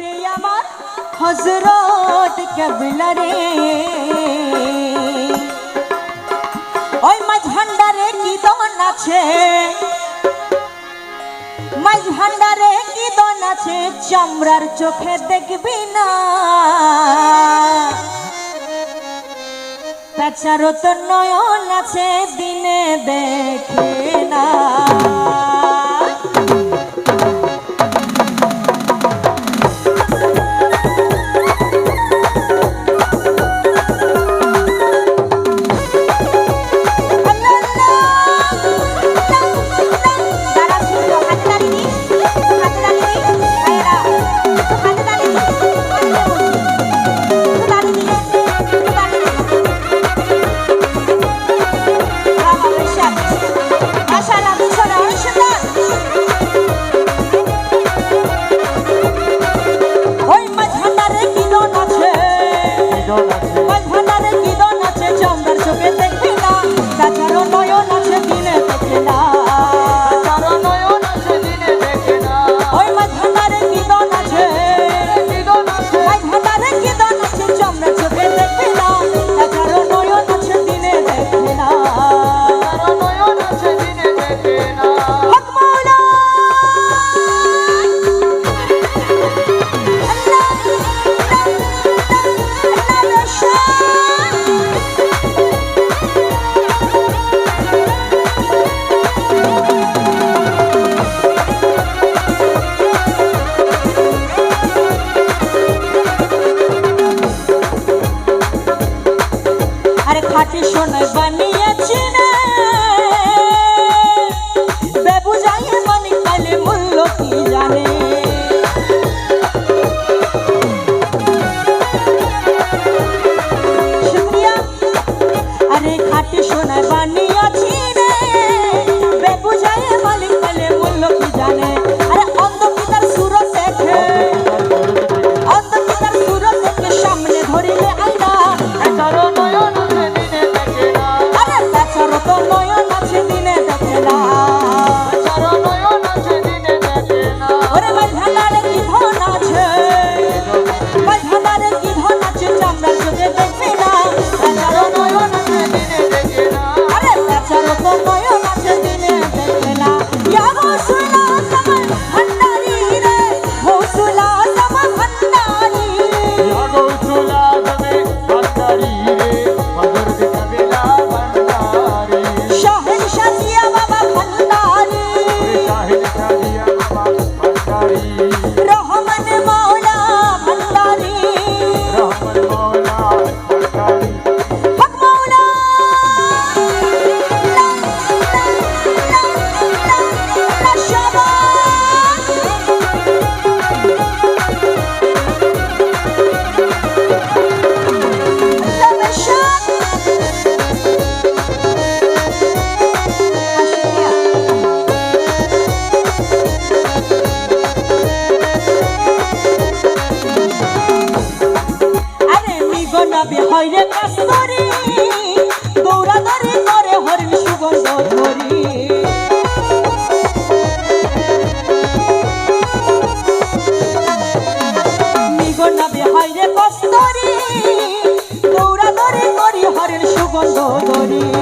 রে আমার হজরত কেবলা রে। ওই মাঝভান্ডারে কি দন আছে? মাঝভান্ডারে কি দন আছে? চামড়ার চোখে দেখবি না। পেঁচারত নয়ন আছে দিনে দেখে। nas vai me যাবে হইরে কাস্তরি গৌরা ধরে করে হরিণ সুগন্ধ ধরি। নিগণাবে হইরে কস্তরি, গৌরা ধরে করি হরিণ সুগন্ধ ধরি।